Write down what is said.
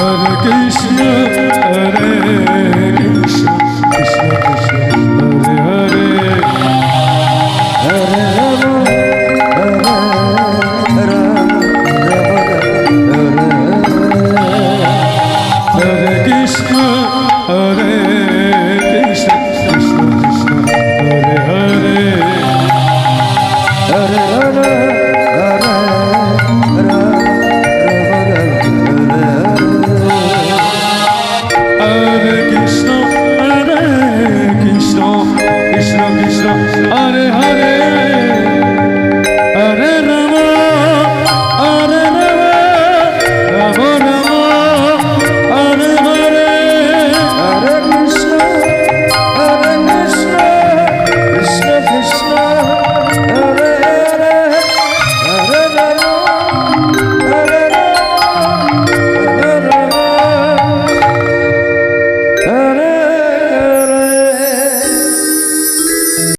Hare Krishna, Hare